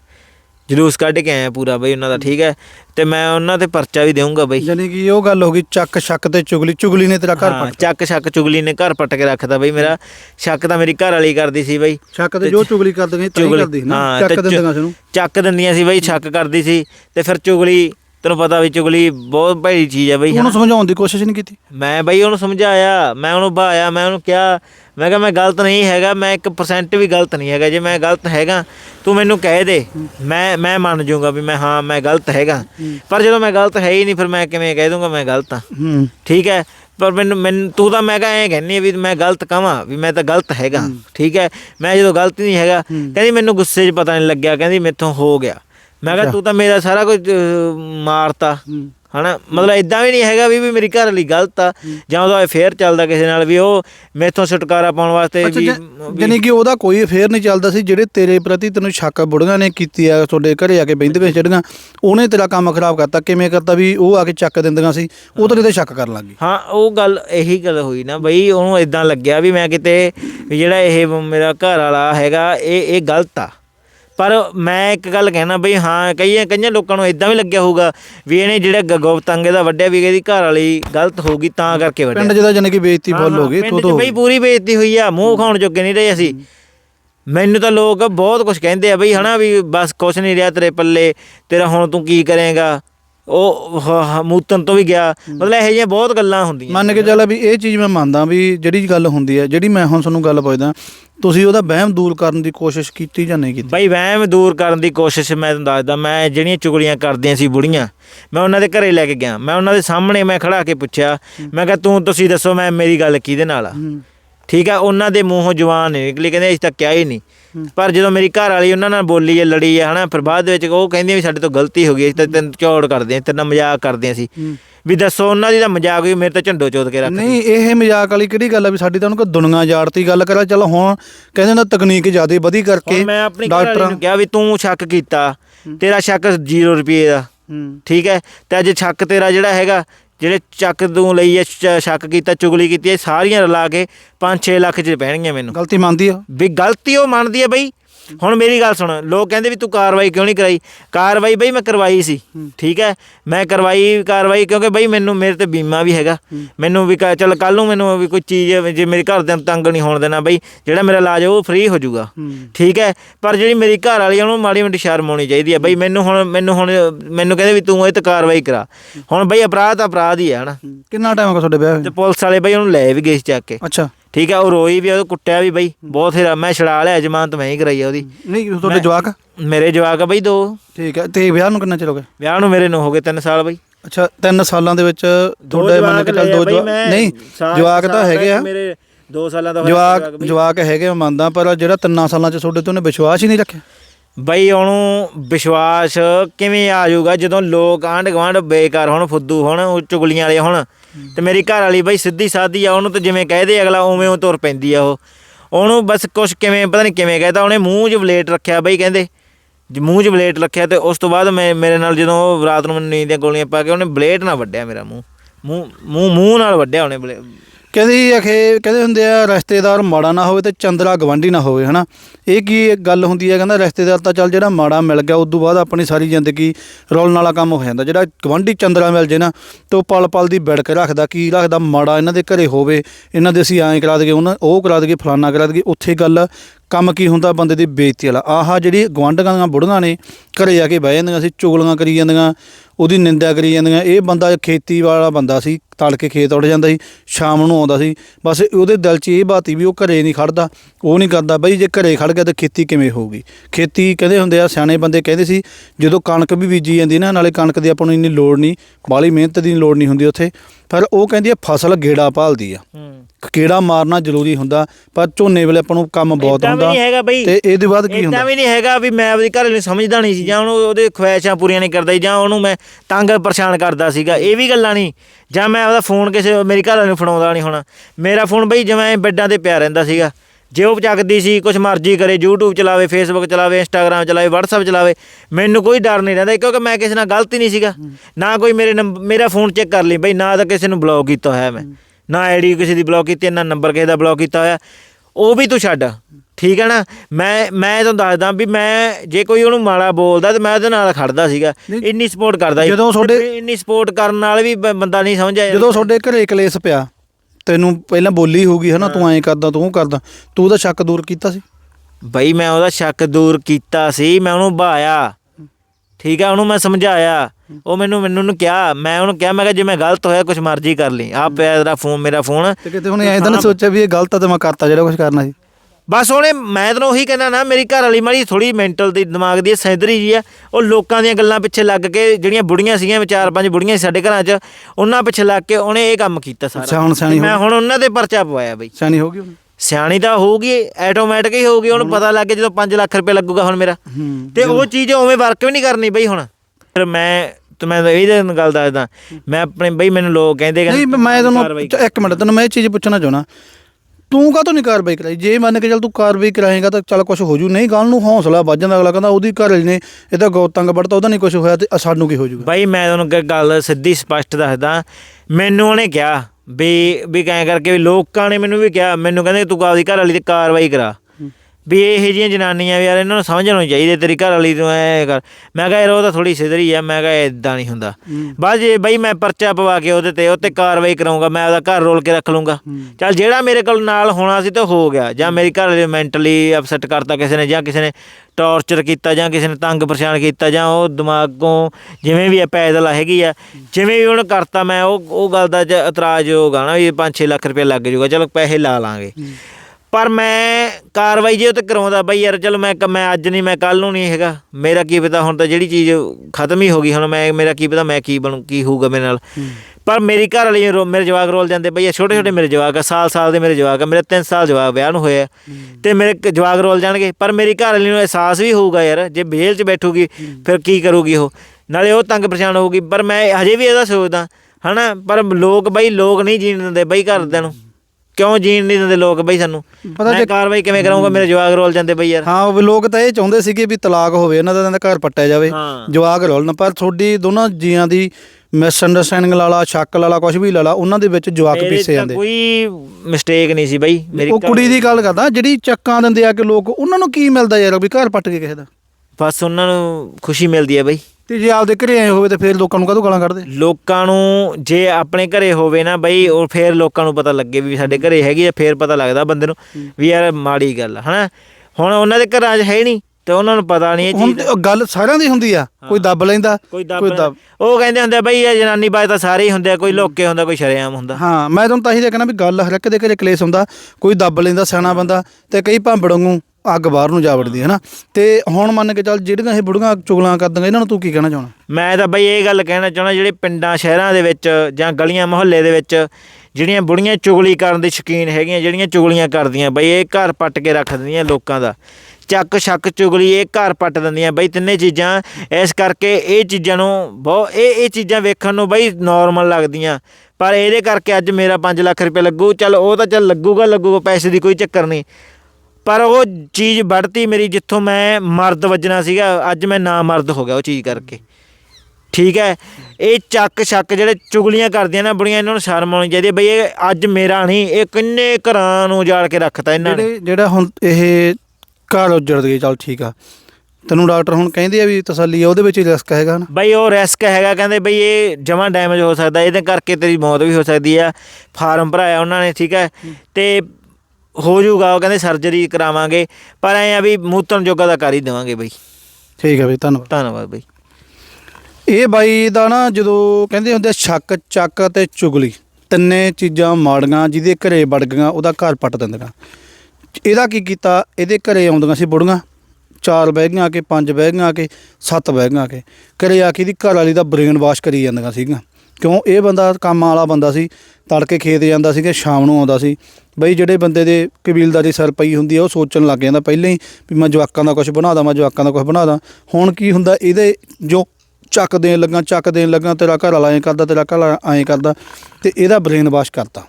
B: ਜਲੂਸ ਕੱਢ ਕੇ ਆਏ ਆ ਪੂਰਾ ਬਈ ਉਹਨਾਂ ਦਾ ਠੀਕ ਹੈ? ਤੇ ਮੈਂ ਉਹਨਾਂ ਤੇ ਪਰਚਾ ਵੀ ਦੇਵਾਂਗਾ ਬਈ।
A: ਜਾਨੀ ਕਿ ਉਹ ਗੱਲ ਹੋ ਗਈ ਚੱਕ ਸ਼ੱਕ ਤੇ ਚੁਗਲੀ ਚੁਗਲੀ ਨੇ ਤੇਰਾ ਘਰ
B: ਹਾਂ,
A: ਪੱਟ
B: ਚੱਕ ਸ਼ੱਕ ਚੁਗਲੀ ਨੇ ਘਰ ਪੱਟ ਕੇ ਰੱਖਦਾ ਬਈ ਮੇਰਾ। ਸ਼ੱਕ ਤਾਂ ਮੇਰੀ ਘਰ ਵਾਲੀ ਕਰਦੀ ਸੀ ਬਈ।
A: ਸ਼ੱਕ ਤੇ ਜੋ ਚੁਗਲੀ ਕਰਦੀਆਂ ਸੀ ਤਾਂ ਹੀ
B: ਚੁਗਲੀ-
A: ਕਰਦੀ ਨਾ।
B: ਹਾਂ,
A: ਚੱਕ
B: ਤੇ ਚੁ- ਚੱਕ ਦਿੰਦੀਆਂ ਸੀ ਬਈ ਸ਼ੱਕ ਕਰਦੀ ਸੀ। ਤੇ ਫਿਰ ਚੁਗਲੀ ਤੈਨੂੰ ਪਤਾ ਵੀ ਚੁਗਲੀ ਬਹੁਤ ਭੈੜੀ ਚੀਜ਼ ਹੈ ਬਈ
A: ਉਹਨੂੰ ਸਮਝਾਉਣ ਦੀ ਕੋਸ਼ਿਸ਼ ਨਹੀਂ ਕੀਤੀ?
B: ਮੈਂ ਬਈ ਉਹਨੂੰ ਸਮਝਾਇਆ ਮੈਂ ਉਹਨੂੰ ਬਾਇਆ ਮੈਂ ਉਹਨੂੰ ਕਿਹਾ ਮੈਂ ਕਿਹਾ ਮੈਂ ਗਲਤ ਨਹੀਂ ਹੈਗਾ ਮੈਂ 1% ਵੀ ਗਲਤ ਨਹੀਂ ਹੈਗਾ ਜੇ ਮੈਂ ਗਲਤ ਹੈਗਾ ਤੂੰ ਮੈਨੂੰ ਕਹਿ ਦੇ। ਮੈਂ ਮੈਂ ਮੰਨ ਜਾਊਂਗਾ ਵੀ ਮੈਂ ਹਾਂ ਮੈਂ ਗਲਤ ਹੈਗਾ। ਪਰ ਜਦੋਂ ਮੈਂ ਗਲਤ ਹੈ ਹੀ ਨਹੀਂ ਫਿਰ ਮੈਂ ਕਿਵੇਂ ਕਹਿ ਦੂੰਗਾ ਮੈਂ ਗਲਤ ਹਾਂ। ਠੀਕ ਹੈ? ਪਰ ਮੈਨੂੰ ਮੈਨੂੰ ਤੂੰ ਤਾਂ ਮੈਂ ਕਹਾਂ ਐਂ ਕਹਿੰਨੀ ਵੀ ਮੈਂ ਗਲਤ ਕਵਾਂ ਵੀ ਮੈਂ ਤਾਂ ਗਲਤ ਹੈਗਾ। ਠੀਕ ਹੈ? ਮੈਂ ਜਦੋਂ ਗਲਤ ਨਹੀਂ ਹੈਗਾ ਕਹਿੰਦੀ ਮੈਨੂੰ ਗੁੱਸੇ 'ਚ ਪਤਾ ਨਹੀਂ ਲੱਗਿਆ ਕਹਿੰਦੀ ਮੇਥੋਂ ਹੋ ਗਿਆ। ਮੈਂ ਕਿਹਾ ਤੂੰ ਤਾਂ ਮੇਰਾ ਸਾਰਾ ਕੁਝ ਅਹ, ਮਾਰਤਾ।
A: ਹੂੰ।
B: ਹਨਾ? ਮਤਲਬ ਇਦਾਂ ਵੀ ਨਹੀਂ ਹੈਗਾ ਵੀ ਵੀ ਮੇਰੀ ਘਰ ਵਾਲੀ ਗਲਤ ਆ। ਜਾਂ ਉਹਦਾ ਅਫੇਅਰ ਚੱਲਦਾ ਕਿਸੇ ਨਾਲ ਵੀ ਉਹ ਮੇਥੋਂ ਛੁਟਕਾਰਾ ਪਾਉਣ ਵਾਸਤੇ
A: ਅੱਛਾ
B: ਵੀ
A: ਜਾਨੀ ਕਿ ਉਹਦਾ ਕੋਈ ਅਫੇਅਰ ਨਹੀਂ ਚੱਲਦਾ ਸੀ ਜਿਹੜੇ ਤੇਰੇ ਪ੍ਰਤੀ ਤੈਨੂੰ ਸ਼ੱਕ ਬੁੜੀਆਂ ਨੇ ਕੀਤੀ ਆ ਤੁਹਾਡੇ ਘਰੇ ਆ ਕੇ ਬੈਂਦੇ ਵਿੱਚ ਜਿਹੜੀਆਂ ਉਹਨੇ ਤੇਰਾ ਕੰਮ ਖਰਾਬ ਕਰਤਾ ਕਿਵੇਂ ਕਰਤਾ ਵੀ ਉਹ ਆ ਕੇ ਚੱਕ ਦਿੰਦੀਆਂ ਸੀ ਉਹ ਤੇ ਸ਼ੱਕ ਕਰਨ ਲੱਗ ਗਈ।
B: ਹਾਂ ਉਹ ਗੱਲ ਇਹੀ ਗੱਲ ਹੋਈ ਨਾ ਬਈ ਉਹਨੂੰ ਇਦਾਂ ਲੱਗਿਆ ਵੀ ਮੈਂ ਕਿਤੇ ਵੀ ਜਿਹੜਾ ਇਹ ਮੇਰਾ ਘਰ ਵਾਲਾ ਹੈਗਾ ਇਹ ਇਹ ਗਲਤ ਆ। ਪਰ ਮੈਂ ਇੱਕ ਗੱਲ ਕਹਿਣਾ ਬਈ ਹਾਂ ਕਈਆਂ ਕਈਆਂ ਲੋਕਾਂ ਨੂੰ ਇਦਾਂ ਵੀ ਲੱਗਿਆ ਹੋਊਗਾ ਵੀ ਇਹਨੇ ਜਿਹੜਾ ਗ- ਗੁਪਤੰਗੇ ਦਾ ਵੱਡਿਆ ਵੀ ਇਹਦੀ ਘਰ ਵਾਲੀ ਗਲਤ ਹੋਊਗੀ ਤਾਂ ਕਰਕੇ ਵੱਡਿਆ।
A: ਪਿੰਡ ਜਿਹਦਾ ਜਾਨੀ ਕਿ ਬੇਇੱਜ਼ਤੀ ਫੁੱਲ ਹੋ ਗਈ ਤੂੰ ਤੋਂ
B: ਬਈ ਪੂਰੀ ਬੇਇੱਜ਼ਤੀ ਹੋਈ ਆ ਮੂੰਹ ਖਾਣ ਜੋਗੇ ਨਹੀਂ ਰਹੇ ਅਸੀਂ। ਮੈਨੂੰ ਤਾਂ ਲੋਕ ਬਹੁਤ ਕੁਝ ਕਹਿੰਦੇ ਆ ਬਈ ਹਨਾ ਵੀ ਬਸ ਕੁਛ ਨਹੀਂ ਰਿਹਾ ਤੇਰੇ ਪੱਲੇ ਤੇਰਾ ਹੁਣ ਤੂੰ ਕੀ ਕਰੇਗਾ? ਉਹ ਹ- ਤੋਂ ਵੀ ਗਿਆ। ਮਤਲਬ ਇਹੋ ਜਿਹੀਆਂ ਬਹੁਤ ਗੱਲਾਂ ਹੁੰਦੀਆਂ।
A: ਮੰਨ ਕੇ ਚੱਲ ਵੀ ਇਹ ਚੀਜ਼ ਮੈਂ ਮੰਨਦਾ ਵੀ ਜਿਹੜੀ ਗੱਲ ਹੁੰਦੀ ਹੈ ਜਿਹੜੀ ਮੈਂ ਹੁਣ ਤੁਹਾਨੂੰ ਗੱਲ ਪੁੱਛਦਾ ਤੁਸੀਂ ਉਹਦਾ ਵਹਿਮ ਦੂਰ ਕਰਨ ਦੀ ਕੋਸ਼ਿਸ਼ ਕੀਤੀ ਜਾਂ ਨਹੀਂ ਕੀਤੀ?
B: ਬਈ ਵਹਿਮ ਦੂਰ ਕਰਨ ਦੀ ਕੋਸ਼ਿਸ਼ ਮੈਂ ਤੁਹਾਨੂੰ ਦੱਸਦਾ ਮੈਂ ਜਿਹੜੀਆਂ ਚੁਗਲੀਆਂ ਕਰਦੀਆਂ ਸੀ ਬੁੜੀਆਂ ਮੈਂ ਉਹਨਾਂ ਦੇ ਘਰੇ ਲੈ ਕੇ ਗਿਆ। ਮੈਂ ਉਹਨਾਂ ਦੇ ਸਾਹਮਣੇ ਮੈਂ ਖੜਾ ਕੇ ਪੁੱਛਿਆ ਮੈਂ ਕਿਹਾ ਤੂੰ ਤੁਸੀਂ ਦੱਸੋ ਮੈਂ ਮੇਰੀ ਗੱਲ ਕਿਹਦੇ ਨਾਲ ਆ? ਠੀਕ ਆ ਉਹਨਾਂ ਦੇ ਮੂੰਹੋਂ ਜਵਾਨ ਨਿਕਲੀ ਕਹਿੰਦੇ ਅਸੀਂ ਤਾਂ ਕਿਹਾ ਹੀ ਨਹੀਂ। ਪਰ ਜਦੋਂ ਮੇਰੀ ਘਰ ਵਾਲੀ ਉਹਨਾਂ ਨਾਲ ਬੋਲੀ ਹੈ ਲੜੀ ਹੈ ਹਨਾ ਫਿਰ ਬਾਅਦ ਦੇ ਵਿੱਚ ਉਹ ਕਹਿੰਦੀ ਵੀ ਸਾਡੇ ਤੋਂ ਗਲਤੀ ਹੋ ਗਈ ਅਸੀਂ ਤਾਂ ਤੈਨੂੰ ਚੌੜ ਕਰਦੇ ਹਾਂ ਤੇਰੇ ਮਜ਼ਾਕ ਕਰਦੇ ਅਸੀਂ। ਵੀ ਦੱਸੋ ਉਹਨਾਂ ਦੀ ਤਾਂ ਮਜ਼ਾਕ ਹੋਈ ਮੇਰੇ ਤਾਂ ਝੰਡੋ ਚੋਦ ਕੇ ਰੱਖ
A: ਨਹੀਂ ਇਹ ਮਜ਼ਾਕ ਵਾਲੀ ਕਿਹੜੀ ਗੱਲ ਆ ਵੀ ਸਾਡੀ ਤਾਂ ਉਹਨੂੰ ਕੋਈ ਦੁਨੀਆ ਜਾੜਤੀ ਗੱਲ ਕਰਾ ਚਲ ਹੁਣ ਕਹਿੰਦੇ ਨਾ ਤਕਨੀਕ ਜ਼ਿਆਦਾ ਵਧੀ ਕਰਕੇ
B: ਮੈਂ ਆਪਣੀ ਘਰ ਵਾਲੀ ਨੂੰ ਕਿਹਾ ਵੀ ਤੂੰ ਸ਼ੱਕ ਕੀਤਾ ਤੇਰਾ ਸ਼ੱਕ 0 ਰੁਪਏ ਦਾ। ਠੀਕ ਹੈ ਤੇ ਅੱਜ ਸ਼ੱਕ ਤੇਰਾ ਜਿਹੜਾ ਹੈਗਾ ਜਿਹੜੇ ਚੱਕ ਤੂੰ ਲਈ ਹੈ ਸ਼ੱਕ ਕੀਤਾ ਚੁਗਲੀ ਕੀਤੀ ਹੈ ਸਾਰੀਆਂ ਰਲਾ ਕੇ 5-6 ਲੱਖ ਚ ਪੈਣਗੀਆਂ ਮੈਨੂੰ।
A: ਗਲਤੀ ਮੰਨਦੀ ਆ।
B: ਵੀ ਗਲਤੀ ਉਹ ਮੰਨਦੀ ਹੈ ਬਈ। ਹੁਣ ਮੇਰੀ ਗੱਲ ਸੁਣ ਲੋਕ ਕਹਿੰਦੇ ਵੀ ਤੂੰ ਕਾਰਵਾਈ ਕਿਉਂ ਨਹੀਂ ਕਰਾਈ? ਕਾਰਵਾਈ ਬਈ ਮੈਂ ਕਰਵਾਈ ਸੀ ਠੀਕ ਹੈ? ਮੈਂ ਕਰਵਾਈ ਕਾਰਵਾਈ ਕਿਉਂਕਿ ਬਈ ਮੈਨੂੰ ਮੇਰੇ ਤੇ ਬੀਮਾ ਵੀ ਹੈਗਾ। ਮੈਨੂੰ ਵੀ ਚੱਲ ਕੱਲ ਨੂੰ ਮੈਨੂੰ ਵੀ ਕੋਈ ਚੀਜ਼ ਜੇ ਮੇਰੇ ਘਰ ਦੇ ਤੰਗ ਨਹੀਂ ਹੋਣ ਦੇਣਾ ਬਈ ਜਿਹੜਾ ਮੇਰਾ ਇਲਾਜ ਉਹ ਫ੍ਰੀ ਹੋ ਜਾਊਗਾ। ਠੀਕ ਹੈ? ਪਰ ਜਿਹੜੀ ਮੇਰੀ ਘਰ ਵਾਲੀ ਉਹਨੂੰ ਮਾੜੀ ਮੋਟੀ ਸ਼ਰਮ ਆਉਣੀ ਚਾਹੀਦੀ ਹੈ ਬਈ ਮੈਨੂੰ ਹੁਣ ਮੈਨੂੰ ਹੁਣ ਮੈਨੂੰ ਕਹਿੰਦੇ ਵੀ ਤੂੰ ਇਹ ਤੇ ਕਾਰਵਾਈ ਕਰਾ। ਹੁਣ ਬਈ ਅਪਰਾਧ ਅਪਰਾਧ ਹੀ ਹੈ ਹਨਾ?
A: ਕਿੰਨਾ ਟਾਈਮ ਹੋ ਗਿਆ ਤੁਹਾਡੇ ਵਿਆਹ
B: ਤੇ ਪੁਲਿਸ ਵਾਲੇ ਬਈ ਉਹਨੂੰ ਲੈ ਵੀ ਗਏ ਚੱਕ ਕੇ।
A: ਅੱਛਾ।
B: ਠੀਕ ਹੈ ਉਹ ਰੋਈ ਵੀ ਉਹ ਕੁੱਟਿਆ ਵੀ ਬਈ। ਬਹੁਤ ਫਿਰ ਮੈਂ ਛੜਾ ਲਿਆ ਜ਼ਮਾਨਤ ਮੈਂ ਹੀ ਕਰਾਈ ਆ ਉਹਦੀ।
A: ਨਹੀਂ ਤੁਹਾਡੇ ਜਵਾਕ?
B: ਮੇਰੇ ਜਵਾਕ ਆ ਬਈ ਦੋ।
A: ਠੀਕ ਹੈ ਤੇ ਵਿਆਹ ਨੂੰ ਕਿੰਨਾ ਚਿਰ ਹੋ ਗਿਆ?
B: ਵਿਆਹ ਨੂੰ ਮੇਰੇ ਨੂੰ ਹੋ ਗਏ 3 ਸਾਲ ਬਈ।
A: ਅੱਛਾ ਤਿੰਨ ਸਾਲਾਂ ਦੇ ਵਿੱਚ ਤੁਹਾਡੇ ਮੰਨ ਕੇ ਚੱਲ ਦੋ ਜਵਾਕ ਨਹੀਂ ਜਵਾਕ ਤਾਂ ਹੈਗੇ ਆ।
B: ਮੇਰੇ 2 ਸਾਲਾਂ ਦਾ
A: ਜਵਾਕ ਜਵਾਕ ਹੈਗੇ ਆ, ਮੰਨਦਾ ਪਰ ਜਿਹੜਾ ਤਿੰਨਾਂ ਸਾਲਾਂ ਚ ਤੁਹਾਡੇ ਤੇ ਉਹਨੇ ਵਿਸ਼ਵਾਸ ਹੀ ਨਹੀਂ ਰੱਖਿਆ।
B: ਬਈ ਉਹਨੂੰ ਵਿਸ਼ਵਾਸ ਕਿਵੇਂ ਆ ਜਾਊਗਾ ਜਦੋਂ ਲੋਕ ਆਂਢ ਗੁਆਂਢ ਬੇਕਾਰ ਹੋਣ ਫੁੱਦੂ ਹੋਣ ਉਹ ਚੁਗਲੀਆਂ ਵਾਲੇ ਹੋਣ ਤੇ ਮੇਰੀ ਘਰ ਵਾਲੀ ਬਈ ਸਿੱਧੀ ਸਾਦੀ ਆ, ਉਹਨੂੰ ਤਾਂ ਜਿਵੇਂ ਕਹਦੇ ਅਗਲਾ, ਉਵੇਂ ਉਹ ਤੁਰ ਪੈਂਦੀ ਆ ਉਹ। ਉਹਨੂੰ ਬਸ ਕੁਛ ਕਿਵੇਂ, ਪਤਾ ਨਹੀਂ ਕਿਵੇਂ ਕਹਿਤਾ, ਉਹਨੇ ਮੂੰਹ 'ਚ ਬਲੇਟ ਰੱਖਿਆ ਬਈ ਕਹਿੰਦੇ। ਜੇ ਮੂੰਹ 'ਚ ਬਲੇਟ ਰੱਖਿਆ ਤੇ ਉਸ ਤੋਂ ਬਾਅਦ ਮੈਂ, ਮੇਰੇ ਨਾਲ ਜਦੋਂ ਉਹ ਰਾਤ ਨੂੰ ਮੈਨੂੰ ਨੀਂਦ ਦੀਆਂ ਗੋਲੀਆਂ ਪਾ ਕੇ ਉਹਨੇ ਬਲੇਟ ਨਾਲ ਵੱਢਿਆ ਮੇਰਾ ਮੂੰਹ। ਮੂੰਹ ਮੂੰਹ ਮੂੰਹ ਨਾਲ ਵੱਢਿਆ ਉਹਨੇ ਬਲੇ
A: ਕਹਿੰਦੇ ਅਖੇ ਕਹਿੰਦੇ ਹੁੰਦੇ ਆ, ਰਿਸ਼ਤੇਦਾਰ ਮਾੜਾ ਨਾ ਹੋਵੇ ਤੇ ਚੰਦਰਾ ਗਵਾਂਢੀ ਨਾ ਹੋਵੇ, ਹਨਾ? ਇਹ ਕੀ ਗੱਲ ਹੁੰਦੀ ਹੈ? ਕਹਿੰਦਾ ਰਿਸ਼ਤੇਦਾਰ ਤਾਂ ਚੱਲ ਜਿਹੜਾ ਮਾੜਾ ਮਿਲ ਗਿਆ ਉਸ ਤੋਂ ਬਾਅਦ ਆਪਣੀ ਸਾਰੀ ਜ਼ਿੰਦਗੀ ਰੋਲਣ ਵਾਲਾ ਕੰਮ ਹੋ ਜਾਂਦਾ। ਜਿਹੜਾ ਗਵਾਂਢੀ ਚੰਦਰਾ ਮਿਲ ਜੇ ਨਾ, ਤੇ ਉਹ ਪਲ ਪਲ ਦੀ ਵਿੜਕ ਰੱਖਦਾ, ਕੀ ਰੱਖਦਾ? ਮਾੜਾ ਇਹਨਾਂ ਦੇ ਘਰੇ ਹੋਵੇ, ਇਹਨਾਂ ਦੇ ਅਸੀਂ ਐਂ ਕਰਾ ਦਈਏ, ਉਹਨਾਂ, ਉਹ ਕਰਾ ਦਈਏ, ਫਲਾਨਾ ਕਰਾ ਦਈਏ, ਉੱਥੇ ਗੱਲ ਕੰਮ ਕੀ ਹੁੰਦਾ ਬੰਦੇ ਦੀ ਬੇਇੱਜ਼ਤੀ ਵਾਲਾ। ਆਹਾ ਜਿਹੜੀ ਗਵਾਂਢੀਆਂ ਦੀਆਂ ਬੁੜੀਆਂ ਨੇ, ਘਰੇ ਆ ਕੇ ਬਹਿ ਜਾਂਦੀਆਂ ਸੀ, ਚੁਗਲੀਆਂ ਕਰੀ ਜਾਂਦੀਆਂ, ਉਹਦੀ ਨਿੰਦਿਆ ਕਰੀ ਜਾਂਦੀਆਂ। ਇਹ ਬੰਦਾ ਖੇਤੀ ਵਾਲਾ ਬੰਦਾ ਸੀ ਤਲ ਕੇ ਖੇਤ ਉੱਡ ਜਾਂਦਾ ਸੀ, ਸ਼ਾਮ ਨੂੰ ਆਉਂਦਾ ਸੀ। ਬਸ ਉਹਦੇ ਦਿਲ 'ਚ ਇਹ ਬਾਤ ਵੀ ਉਹ ਘਰੇ ਨਹੀਂ ਖੜਦਾ, ਉਹ ਨਹੀਂ ਕਰਦਾ। ਬਈ ਜੇ ਘਰੇ ਖੜ ਗਿਆ ਤਾਂ ਖੇਤੀ ਕਿਵੇਂ ਹੋਊਗੀ? ਖੇਤੀ ਕਹਿੰਦੇ ਹੁੰਦੇ ਆ, ਸਿਆਣੇ ਬੰਦੇ ਕਹਿੰਦੇ ਸੀ, ਜਦੋਂ ਕਣਕ ਵੀ ਬੀਜੀ ਜਾਂਦੀ ਨਾ, ਨਾਲੇ ਕਣਕ ਦੀ ਆਪਾਂ ਨੂੰ ਇੰਨੀ ਲੋੜ ਨਹੀਂ ਬਾਲੀ ਮਿਹਨਤ ਦੀ ਲੋੜ ਨਹੀਂ ਹੁੰਦੀ ਉੱਥੇ। ਪਰ ਉਹ ਕਹਿੰਦੀ ਆ, ਫਸਲ ਗੇੜਾ ਭਾਲਦੀ ਆ। ਕੀੜਾ ਮਾਰਨਾ ਜ਼ਰੂਰੀ ਹੁੰਦਾ ਪਰ ਝੋਨੇ ਵੇਲੇ ਆਪਾਂ ਨੂੰ ਕੰਮ ਬਹੁਤ
B: ਏਦਾਂ ਵੀ
A: ਹੁੰਦਾ
B: ਨਹੀਂ ਹੈਗਾ ਬਈ।
A: ਤੇ ਇਹਦੇ ਬਾਅਦ ਕੀ
B: ਇਦਾਂ
A: ਹੁੰਦਾ
B: ਵੀ ਨਹੀਂ ਹੈਗਾ ਵੀ ਮੈਂ ਆਪਣੀ ਘਰ ਨੂੰ ਸਮਝਦਾ ਨਹੀਂ ਸੀ ਜਾਂ ਉਹਨੂੰ ਉਹਦੇ ਖੁਆਇਸ਼ਾਂ ਪੂਰੀਆਂ ਨਹੀਂ ਕਰਦਾ ਸੀ ਜਾਂ ਉਹਨੂੰ ਮੈਂ ਤੰਗ ਪਰੇਸ਼ਾਨ ਕਰਦਾ ਸੀਗਾ। ਇਹ ਵੀ ਗੱਲਾਂ ਨਹੀਂ। ਜਾਂ ਮੈਂ ਉਹਦਾ ਫੋਨ ਕਿਸੇ ਮੇਰੀ ਘਰ ਨੂੰ ਫੜਾਉਂਦਾ ਨਹੀਂ ਹੋਣਾ। ਮੇਰਾ ਫੋਨ ਬਈ ਜਿਵੇਂ ਬੈੱਡਾਂ ਤੇ ਪਿਆ ਰਹਿੰਦਾ ਸੀਗਾ। ਜੇ ਉਹ ਚੱਕਦੀ ਸੀ ਕੁਝ ਮਰਜ਼ੀ ਕਰੇ YouTube ਚਲਾਵੇ Facebook ਚਲਾਵੇ Instagram ਚਲਾਵੇ WhatsApp ਚਲਾਵੇ ਮੈਨੂੰ ਕੋਈ ਡਰ ਨਹੀਂ ਰਹਿੰਦਾ ਕਿਉਂਕਿ ਮੈਂ ਕਿਸੇ ਨਾਲ ਗਲਤ ਨਹੀਂ ਸੀਗਾ। ਨਾ ਕੋਈ ਮੇਰੇ ਨੰਬ- ਮੇਰਾ ਫੋਨ ਚੈੱਕ ਕਰ ਲਈ ਬਈ ਨਾ ਤਾਂ ਕਿਸੇ ਨੂੰ ਬਲੌਕ ਕੀਤਾ ਹੋਇਆ ਮੈਂ। ਨਾ ਆਈਡੀ ਕਿਸੇ ਦੀ ਬਲੌਕ ਕੀਤੀ ਨਾ ਨੰਬਰ ਕਿਸੇ ਦਾ ਬਲੌਕ ਕੀਤਾ ਹੋਇਆ। ਉਹ ਵੀ ਤੂੰ ਛੱਡ। ਠੀਕ ਹੈ ਨਾ? ਮੈਂ ਮੈਂ ਤੁਹਾਨੂੰ ਦੱਸਦਾ ਵੀ ਮੈਂ ਜੇ ਕੋਈ ਉਹਨੂੰ ਮਾੜਾ ਬੋਲਦਾ ਤੇ ਮੈਂ ਉਹਦੇ ਨਾਲ ਖੜਦਾ ਸੀਗਾ। ਇੰਨੀ ਸਪੋਰਟ ਕਰਦਾ ਸੀ।
A: ਜਦੋਂ ਤੁਹਾਡੇ-
B: ਇੰਨੀ ਸਪੋਰਟ ਕਰਨ ਨਾਲ ਵੀ ਬੰਦਾ ਨਹੀਂ ਸਮਝਿਆ
A: ਜਦੋਂ ਤੁਹਾਡੇ ਘਰੇ ਕਲੇਸ਼ ਪਿਆ ਤੈਨੂੰ ਪਹਿਲਾਂ ਬੋਲੀ ਹੋਊਗੀ ਹਨਾ ਤੂੰ ਐਂ ਕਰਦਾ ਤੂੰ ਕਰਦਾ ਤੂੰ ਉਹਦਾ ਸ਼ੱਕ ਦੂਰ ਕੀਤਾ ਸੀ?
B: ਬਈ ਮੈਂ ਉਹਦਾ ਸ਼ੱਕ ਦੂਰ ਕੀਤਾ ਸੀ ਮੈਂ ਉਹਨੂੰ ਬਾਇਆ ਠੀਕ ਹੈ ਉਹਨੂੰ ਮੈਂ ਸਮਝਾਇਆ। ਉਹ ਮੈਨੂੰ ਮੈਨੂੰ ਉਹਨੂੰ ਕਿਹਾ ਮੈਂ ਉਹਨੂੰ ਕਿਹਾ ਮੈਂ ਕਿਹਾ ਜੇ ਮੈਂ ਗਲਤ ਹੋਇਆ ਕੁਝ ਮਰਜ਼ੀ ਕਰ ਲਈ। ਆ ਪਿਆ ਤੇਰਾ ਫੋਨ ਮੇਰਾ ਫੋਨ।
A: ਤੇ ਕਿਤੇ ਉਹਨੇ ਐਂ ਤਾਂ ਨਹੀਂ ਸੋਚਿਆ ਵੀ ਇਹ ਗਲਤ ਆ ਤੇ ਮੈਂ ਕਰਤਾ ਜਿਹੜਾ ਕੁਝ ਕਰਨਾ ਸੀ।
B: ਬਸ ਉਹਨੇ ਮੈਂ ਤੈਨੂੰ ਉਹੀ ਕਹਿੰਦਾ ਨਾ ਮੇਰੀ ਘਰ ਵਾਲੀ ਮਾੜੀ ਥੋੜੀ ਮੈਂਟਲ ਦੀ ਦਿਮਾਗ ਦੀ ਸੈਂਦਰੀ ਜੀ ਆ ਉਹ ਲੋਕਾਂ ਦੀਆਂ ਗੱਲਾਂ ਪਿੱਛੇ ਲੱਗ ਕੇ ਜਿਹੜੀਆਂ ਬੁੜੀਆਂ ਸੀਗੀਆਂ ਚਾਰ ਪੰਜ ਬੁੜੀਆਂ ਸੀ ਸਾਡੇ ਘਰਾਂ 'ਚ ਉਹਨਾਂ ਪਿੱਛੇ ਲੱਗ ਕੇ ਉਹਨੇ ਇਹ ਕੰਮ ਕੀਤਾ ਸਾਰਾ। ਮੈਂ ਹੁਣ ਉਹਨਾਂ ਦੇ ਪਰਚਾ ਪਵਾਇਆ ਬਈ।
A: ਸਿਆਣੀ ਹੋ ਗਈ ਹੁਣ।
B: ਸਿਆਣੀ ਤਾਂ ਹੋਊਗੀ ਆਟੋਮੈਟਿਕ ਹੀ ਹੋਊਗੀ ਉਹਨੂੰ ਪਤਾ ਲੱਗ ਗਿਆ ਜਦੋਂ 5 ਲੱਖ ਰੁਪਏ ਲੱਗੂਗਾ ਹੁਣ ਮੇਰਾ। ਤੇ ਉਹ ਚੀਜ਼ ਉਵੇਂ ਵਰਕ ਵੀ ਨਹੀਂ ਕਰਨੀ ਬਈ ਹੁਣ। ਫਿਰ ਮੈਂ ਤੇ ਮੈਂ ਇਹਦੇ ਨਾਲ ਗੱਲ ਦੱਸਦਾ। ਮੈਂ ਆਪਣੇ ਬਈ ਮੈਨੂੰ ਲੋਕ ਕਹਿੰਦੇ ਕਿ
A: ਨਹੀਂ ਮੈਂ ਤੁਹਾਨੂੰ ਇੱਕ ਮਿੰਟ ਤੈਨੂੰ ਮੈਂ ਇਹ ਚੀਜ਼ ਪੁੱਛਣਾ ਚਾਹਣਾ ਤੂੰ ਕਾਹਤੋਂ ਨਹੀਂ ਕਾਰਵਾਈ ਕਰਾਈ? ਜੇ ਮੰਨ ਕੇ ਚੱਲ ਤੂੰ ਕਾਰਵਾਈ ਕਰਾਏਗਾ ਤਾਂ ਚੱਲ ਕੁਝ ਹੋ ਜੂ ਨਹੀਂ ਗੱਲ ਨੂੰ ਹੌਸਲਾ ਵੱਜ ਜਾਂਦਾ। ਅਗਲਾ ਕਹਿੰਦਾ ਉਹਦੀ ਘਰ ਵਾਲੀ ਨੇ ਇਹ ਤਾਂ ਗੌਤੰਗ ਵੜਤਾ ਉਹਦਾ ਨਹੀਂ ਕੁਝ ਹੋਇਆ ਤੇ ਸਾਨੂੰ ਕੀ ਹੋ ਜੂਗਾ
B: ਬਾਈ ਮੈਂ ਤੁਹਾਨੂੰ ਗੱਲ ਸਿੱਧੀ ਸਪਸ਼ਟ ਦੱਸਦਾ। ਮੈਨੂੰ ਉਹਨੇ ਕਿਹਾ ਵੀ ਵੀ ਕੈਂ ਕਰਕੇ ਵੀ ਲੋਕਾਂ ਨੇ ਮੈਨੂੰ ਵੀ ਕਿਹਾ। ਮੈਨੂੰ ਕਹਿੰਦੇ ਤੂੰ ਆਪਦੀ ਘਰ ਵਾਲੀ ਤੇ ਕਾਰਵਾਈ ਕਰਾ। ਵੀ ਇਹ ਜਿਹੀਆਂ ਜਨਾਨੀਆਂ ਵੀ ਯਾਰ ਇਹਨਾਂ ਨੂੰ ਸਮਝਣਾ ਚਾਹੀਦਾ ਤੇਰੀ ਘਰ ਵਾਲੀ ਨੂੰ ਐ ਕਰ। ਮੈਂ ਕਿਹਾ ਯਾਰ ਉਹ ਤਾਂ ਥੋੜੀ ਸਿਧਰੀ ਆ ਮੈਂ ਕਿਹਾ ਇਦਾਂ ਨਹੀਂ ਹੁੰਦਾ। ਬਸ ਜੇ ਬਈ ਮੈਂ ਪਰਚਾ ਪਵਾ ਕੇ ਉਹਦੇ ਤੇ ਉੱਤੇ ਕਾਰਵਾਈ ਕਰਾਉਂਗਾ ਮੈਂ ਉਹਦਾ ਘਰ ਰੋਲ ਕੇ ਰੱਖ ਲੂੰਗਾ ਚੱਲ ਜਿਹੜਾ ਮੇਰੇ ਕੋਲ ਨਾਲ ਹੋਣਾ ਸੀ ਤਾਂ ਹੋ ਗਿਆ ਜਾਂ ਮੇਰੀ ਘਰ ਵਾਲੀ ਮੈਂਟਲੀ ਅਪਸੈਟ ਕਰਤਾ ਕਿਸੇ ਨੇ ਜਾਂ ਕਿਸੇ ਨੇ ਟੌਰਚਰ ਕੀਤਾ ਜਾਂ ਕਿਸੇ ਨੇ ਤੰਗ ਪਰੇਸ਼ਾਨ ਕੀਤਾ ਜਾਂ ਉਹ ਦਿਮਾਗੋਂ ਜਿਵੇਂ ਵੀ ਹੈ ਪੈਦਲ ਹੈਗੀ ਆ ਜਿਵੇਂ ਵੀ ਉਹਨੇ ਕਰਤਾ ਮੈਂ ਉਹ ਉਹ ਗੱਲ ਦਾ ਇਤਰਾਜ਼ ਹੋਗਾ ਨਾ ਵੀ 5-6 ਲੱਖ ਰੁਪਏ ਲੱਗ ਜਾਊਗਾ ਚਲੋ ਪੈਸੇ ਲਾ ਲਾਂਗੇ। ਪਰ ਮੈਂ ਕਾਰਵਾਈ ਜੇ ਉਹ ਤੇ ਕਰਾਉਂਦਾ ਬਈ ਯਾਰ ਚਲੋ ਮੈਂ ਮੈਂ ਅੱਜ ਨਹੀਂ ਮੈਂ ਕੱਲ ਨੂੰ ਨਹੀਂ ਹੈਗਾ। ਮੇਰਾ ਕੀ ਪਤਾ ਹੁਣ ਤਾਂ ਜਿਹੜੀ ਚੀਜ਼ ਖਤਮ ਹੀ ਹੋ ਗਈ ਹੁਣ ਮੈਂ ਮੇਰਾ ਕੀ ਪਤਾ ਮੈਂ ਕੀ ਬਣੂ ਕੀ ਹੋਊਗਾ ਮੇਰੇ ਨਾਲ। ਪਰ ਮੇਰੀ ਘਰ ਵਾਲੀ ਰੋ- ਮੇਰੇ ਜਵਾਕ ਰੋਲ ਜਾਂਦੇ ਬਈ ਛੋਟੇ ਛੋਟੇ ਮੇਰੇ ਜਵਾਕ ਆ ਸਾਲ ਸਾਲ ਦੇ ਮੇਰੇ ਜਵਾਕ ਆ ਮੇਰੇ 3 ਸਾਲ ਜਵਾਕ ਵਿਆਹ ਨੂੰ ਹੋਏ ਆ। ਤੇ ਮੇਰੇ ਜਵਾਕ ਰੋਲ ਜਾਣਗੇ ਪਰ ਮੇਰੀ ਘਰ ਵਾਲੀ ਨੂੰ ਅਹਿਸਾਸ ਵੀ ਹੋਊਗਾ ਯਾਰ ਜੇ ਬੇਲ 'ਚ ਬੈਠੂਗੀ ਫਿਰ ਕੀ ਕਰੂਗੀ ਉਹ? ਨਾਲੇ ਉਹ ਤੰਗ ਪਰੇਸ਼ਾਨ ਹੋਊਗੀ ਪਰ ਮੈਂ ਹਜੇ ਵੀ ਇਹਦਾ ਸੋਚਦਾ ਹਨਾ? ਪਰ ਲੋਕ ਬਈ ਲੋਕ ਨਹੀਂ ਜੀਣ ਦਿੰਦੇ ਬਈ ਘਰਦਿਆਂ ਨੂੰ। ਕਿਉਂ ਜੀਣ ਨਹੀਂ ਦਿੰਦੇ ਲੋਕ ਬਈ ਸਾਨੂੰ?
A: ਪਤਾ ਜੇ-
B: ਕਾਰਵਾਈ ਕਿਵੇਂ ਕਰਾਂਗਾ? ਮੇਰੇ ਜਵਾਕ ਰੋਲ ਜਾਂਦੇ ਬਈ ਯਾਰ।
A: ਹਾਂ ਉਹ ਲੋਕ ਤਾਂ ਇਹ ਚਾਹੁੰਦੇ ਸੀਗੇ ਵੀ ਤਲਾਕ ਹੋਵੇ ਇਹਨਾਂ ਦਾ ਇਹਨਾਂ ਦਾ ਘਰ ਪੱਟਿਆ ਜਾਵੇ।
B: ਹਾਂ।
A: ਜਵਾਕ ਰੋਲਣ ਪਰ ਤੁਹਾਡੀ ਦੋਨਾਂ ਜੀਆਂ ਦੀ ਮਿਸ ਅੰਡਰਸਟੈਂਡਿੰਗ ਲਾਲਾ ਸ਼ੱਕ ਲਾਲਾ ਕੁਝ ਵੀ ਲਾਲਾ ਉਹਨਾਂ ਦੇ ਵਿੱਚ ਜਵਾਕ ਪੀਸੇ ਜਾਂਦੇ।
B: ਕੋਈ ਮਿਸਟੇਕ ਨਹੀਂ ਸੀ ਬਈ ਮੇਰੀ
A: ਉਹ ਕੁੜੀ ਦੀ ਗੱਲ ਕਰਦਾ ਜਿਹੜੀ ਚੱਕਾਂ ਦਿੰਦੇ ਆ ਕਿ ਲੋਕ ਉਹਨਾਂ ਨੂੰ ਕੀ ਮਿਲਦਾ ਯਾਰ ਵੀ ਘਰ ਪੱਟ ਕੇ ਕਿਸੇ ਦਾ?
B: ਬਸ ਉਹਨਾਂ ਨੂੰ ਖੁਸ਼ੀ ਮਿਲਦੀ ਹੈ ਬਈ।
A: ਤੇ ਜੇ ਆਪਦੇ ਘਰੇ ਆਏ ਹੋਵੇ ਤੇ ਫਿਰ ਲੋਕਾਂ ਨੂੰ ਕਾਹਦੋਂ ਗਾਲਾਂ ਕੱਢਦੇ?
B: ਲੋਕਾਂ ਨੂੰ ਜੇ ਆਪਣੇ ਘਰੇ ਹੋਵੇ ਨਾ ਬਈ ਉਹ ਫੇਰ ਲੋਕਾਂ ਨੂੰ ਪਤਾ ਲੱਗੇ ਵੀ ਸਾਡੇ ਘਰੇ ਹੈਗੀ ਆ ਫੇਰ ਪਤਾ ਲੱਗਦਾ ਬੰਦੇ ਨੂੰ ਵੀ ਯਾਰ ਮਾੜੀ ਗੱਲ ਆ, ਹਨਾ? ਹੁਣ ਉਹਨਾਂ ਦੇ ਘਰਾਂ 'ਚ ਹੈ ਨਹੀਂ ਤੇ ਉਹਨਾਂ ਨੂੰ ਪਤਾ ਨਹੀਂ ਇਹ
A: ਹੁਣ
B: ਚੀਜ਼
A: ਉਹ ਗੱਲ ਸਾਰਿਆਂ ਦੀ ਹੁੰਦੀ ਆ ਕੋਈ ਦੱਬ ਲੈਂਦਾ
B: ਕੋਈ ਦੱਬ ਉਹ ਕਹਿੰਦੇ ਹੁੰਦੇ ਆ ਬਈ ਇਹ ਜਨਾਨੀ ਬਾਜ ਤਾਂ ਸਾਰੇ ਹੀ ਹੁੰਦੇ ਆ ਕੋਈ ਲੋਕੇ ਹੁੰਦਾ ਕੋਈ ਸ਼ਰੇਆਮ ਹੁੰਦਾ।
A: ਹਾਂ ਮੈਂ ਤੁਹਾਨੂੰ ਤਾਂ ਹੀ ਤਾਂ ਕਹਿਣਾ ਵੀ ਗੱਲ ਹਰ ਇੱਕ ਦੇ ਘਰੇ ਕਲੇਸ਼ ਹੁੰਦਾ ਕੋਈ ਦੱਬ ਲੈਂਦਾ ਸਿਆਣਾ ਬੰਦਾ ਤੇ ਕਈ ਭਾਂਬੜ ਵਾਂਗੂ ਅੱਗ ਬਾਹਰ ਨੂੰ ਜਾ ਵੜਦੀ ਹੈ ਨਾ? ਤੇ ਹੁਣ ਮੰਨ ਕੇ ਚੱਲ ਜਿਹੜੀਆਂ ਇਹ ਬੁੜੀਆਂ ਚੁਗਲਾਂ ਕਰਦੀਆਂ ਇਹਨਾਂ ਨੂੰ ਤੂੰ ਕੀ ਕਹਿਣਾ ਚਾਹਣਾ
B: ਮੈਂ ਤਾਂ ਬਈ ਇਹ ਗੱਲ ਕਹਿਣਾ ਚਾਹੁੰਦਾ, ਜਿਹੜੇ ਪਿੰਡਾਂ, ਸ਼ਹਿਰਾਂ ਦੇ ਵਿੱਚ ਜਾਂ ਗਲੀਆਂ, ਮੁਹੱਲੇ ਦੇ ਵਿੱਚ ਜਿਹੜੀਆਂ ਬੁੜੀਆਂ ਚੁਗਲੀ ਕਰਨ ਦੇ ਸ਼ੌਕੀਨ ਹੈਗੀਆਂ, ਜਿਹੜੀਆਂ ਚੁਗਲੀਆਂ ਕਰਦੀਆਂ, ਬਈ ਇਹ ਘਰ ਪੱਟ ਕੇ ਰੱਖ ਦਿੰਦੀਆਂ ਲੋਕਾਂ ਦਾ। ਚੱਕ, ਛੱਕ ਚੁਗਲੀ ਇਹ ਘਰ ਪੱਟ ਦਿੰਦੀਆਂ, ਬਈ ਤਿੰਨੇ ਚੀਜ਼ਾਂ, ਇਸ ਕਰਕੇ ਇਹ ਚੀਜ਼ਾਂ ਨੂੰ ਬਹੁਤ ਇਹ ਇਹ ਚੀਜ਼ਾਂ ਵੇਖਣ ਨੂੰ ਬਈ ਨਾਰਮਲ ਲੱਗਦੀਆਂ। ਪਰ ਇਹਦੇ ਕਰਕੇ ਅੱਜ ਮੇਰਾ 5 ਲੱਖ ਰੁਪਏ ਲੱਗੂ, ਚੱਲ ਉਹ ਤਾਂ ਚੱਲ ਲੱਗੂਗਾ ਲੱਗੂਗਾ, ਪੈਸੇ ਦੀ ਕੋਈ ਚੱਕਰ ਨਹੀਂ। ਪਰ ਉਹ ਚੀਜ਼ ਵੱਢਤੀ ਮੇਰੀ ਜਿੱਥੋਂ ਮੈਂ ਮਰਦ ਵੱਜਣਾ ਸੀਗਾ ਅੱਜ ਮੈਂ ਨਾ ਮਰਦ ਹੋ ਗਿਆ ਉਹ ਚੀਜ਼ ਕਰਕੇ। ਠੀਕ ਹੈ? ਇਹ ਚੱਕ ਛੱਕ ਜਿਹੜੇ ਚੁਗਲੀਆਂ ਕਰਦੀਆਂ ਨਾ ਬੁੜੀਆਂ ਇਹਨਾਂ ਨੂੰ ਸ਼ਰਮ ਆਉਣੀ ਚਾਹੀਦੀ ਹੈ ਬਈ ਇਹ ਅੱਜ ਮੇਰਾ ਨਹੀਂ ਇਹ ਕਿੰਨੇ ਘਰਾਂ ਨੂੰ ਉਜਾੜ ਕੇ ਰੱਖਤਾ ਇਹਨਾਂ ਨੇ।
A: ਜਿਹੜੇ ਜਿਹੜਾ ਹੁਣ ਇਹ ਘਰ ਉੱਜੜ ਗਏ ਚੱਲ ਠੀਕ ਆ। ਤੈਨੂੰ ਡਾਕਟਰ ਹੁਣ ਕਹਿੰਦੇ ਆ ਵੀ ਤਸੱਲੀ ਆ ਉਹਦੇ ਵਿੱਚ ਰਿਸਕ ਹੈਗਾ ਨਾ।
B: ਬਈ ਉਹ ਰਿਸਕ ਹੈਗਾ ਕਹਿੰਦੇ ਬਈ ਇਹ ਜਮਾਂ ਡੈਮੇਜ ਹੋ ਸਕਦਾ ਇਹਦੇ ਕਰਕੇ ਤੇਰੀ ਮੌਤ ਵੀ ਹੋ ਸਕਦੀ ਆ। ਫਾਰਮ ਭਰਾਇਆ ਉਹਨਾਂ ਨੇ ਠੀਕ ਹੈ? ਤੇ ਹੋ ਜਾਊਗਾ ਉਹ ਕਹਿੰਦੇ ਸਰਜਰੀ ਕਰਾਵਾਂਗੇ ਪਰ ਐ ਆ ਵੀ ਮੂਤਨ ਜੋਗਾ ਦਾ ਕਰ ਹੀ ਦੇਵਾਂਗੇ ਬਈ।
A: ਠੀਕ ਹੈ ਬਈ ਧੰਨਵਾਦ।
B: ਧੰਨਵਾਦ ਬਈ।
A: ਇਹ ਬਾਈ ਦਾ ਨਾ ਜਦੋਂ ਕਹਿੰਦੇ ਹੁੰਦੇ ਆ ਸ਼ੱਕ ਚੱਕ ਤੇ ਚੁਗਲੀ ਤਿੰਨੇ ਚੀਜ਼ਾਂ ਮਾੜੀਆਂ ਜਿਹਦੇ ਘਰੇ ਵੜ ਗਈਆਂ ਉਹਦਾ ਘਰ ਪੱਟ ਦਿੰਦੀਆਂ। ਇਹਦਾ ਕੀ ਕੀਤਾ? ਇਹਦੇ ਘਰੇ ਆਉਂਦੀਆਂ ਸੀ ਬੁੜੀਆਂ। ਚਾਰ ਬਹਿ ਗਈਆਂ ਆ ਕੇ ਪੰਜ ਬਹਿ ਗਈਆਂ ਆ ਕੇ ਸੱਤ ਬਹਿ ਗਈਆਂ ਆ ਕੇ। ਘਰੇ ਆ ਕੇ ਇਹਦੀ ਘਰ ਵਾਲੀ ਦਾ ਬ੍ਰੇਨ ਵਾਸ਼ ਕਰੀ ਜਾਂਦੀਆਂ ਸੀਗੀਆਂ। ਕਿਉਂ? ਇਹ ਬੰਦਾ ਕੰਮ ਵਾਲਾ ਬੰਦਾ ਸੀ, ਤੜਕੇ ਖੇਤ ਜਾਂਦਾ ਸੀ ਕਿ ਸ਼ਾਮ ਨੂੰ ਆਉਂਦਾ ਸੀ। ਬਈ ਜਿਹੜੇ ਬੰਦੇ ਦੇ ਕਬੀਲਦਾਰੀ ਸਰ ਪਈ ਹੁੰਦੀ ਆ, ਉਹ ਸੋਚਣ ਲੱਗ ਜਾਂਦਾ ਪਹਿਲਾਂ ਹੀ ਵੀ ਮੈਂ ਜਵਾਕਾਂ ਦਾ ਕੁਝ ਬਣਾ ਦਾਂ, ਮੈਂ ਜਵਾਕਾਂ ਦਾ ਕੁਝ ਬਣਾ ਦਾਂ। ਹੁਣ ਕੀ ਹੁੰਦਾ, ਇਹਦੇ ਜੋ ਚੱਕ ਦੇਣ ਲੱਗਾ, ਚੱਕ ਦੇਣ ਲੱਗਾ, ਤੇਰਾ ਘਰ ਵਾਲਾ ਐਂ ਕਰਦਾ, ਤੇਰਾ ਘਰ ਵਾਲਾ ਐਂ ਕਰਦਾ, ਤੇ ਇਹਦਾ ਬ੍ਰੇਨ ਵਾਸ਼ ਕਰਤਾ।